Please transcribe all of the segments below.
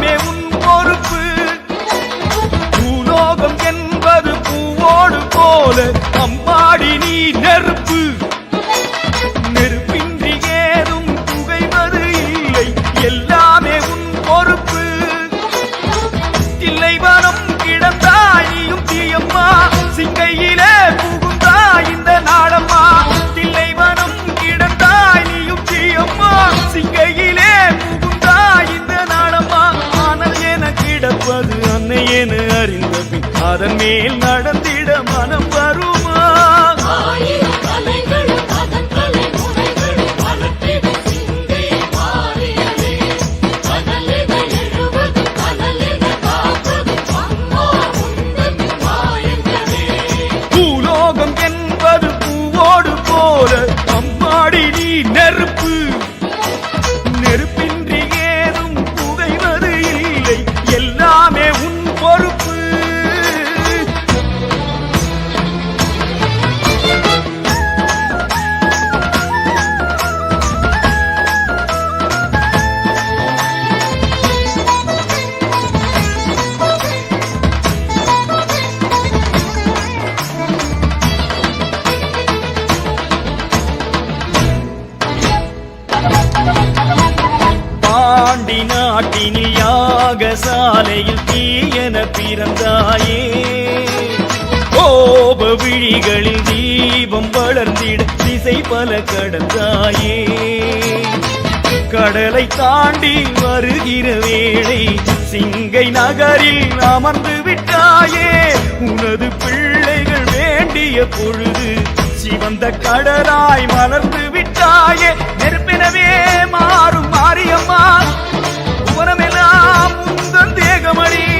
உலகமே உன் பொறுப்பு. பூலோகம் என்பது பூவோடு போல அம்பாடி நீ நெருப்பு. அதன் மேல் நடந்திட மனம் வரும்? பாண்டி நாட்டினில் யாகசாலையில் தீயன பிறந்தாயே. கோப விழிகளில் தீபம் வளர்ந்திட திசை பல கடந்தாயே. கடலை தாண்டி வருகிற வேளை சிங்கை நகரில் அமர்ந்து விட்டாயே. உனது பிள்ளைகள் வேண்டிய பொழுது சிவந்த கடலாய் மலர்ந்து விட்டாயே. நெருப்பினவே மாறும் மாரியம்மா. உவனமெல்லாம் உந்தன் தேகமணி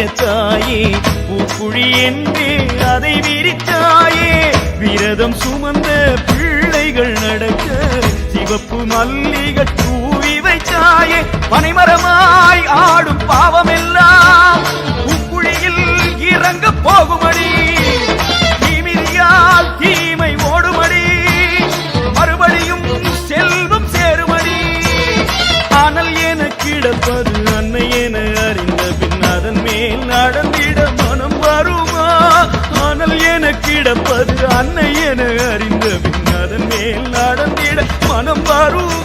உடுத்திய தாயே பூக்குழி என்றே அதை விரித்தாயே விரதம் சுமந்த பிள்ளைகள் நடக்க சிவப்பு மல்லிகை தூவி வைத்தாயே பனைமரமாய் கிடப்பது அன்னை என அறிந்த பின் அதன் மேல் நடந்திட மனம் வரும்.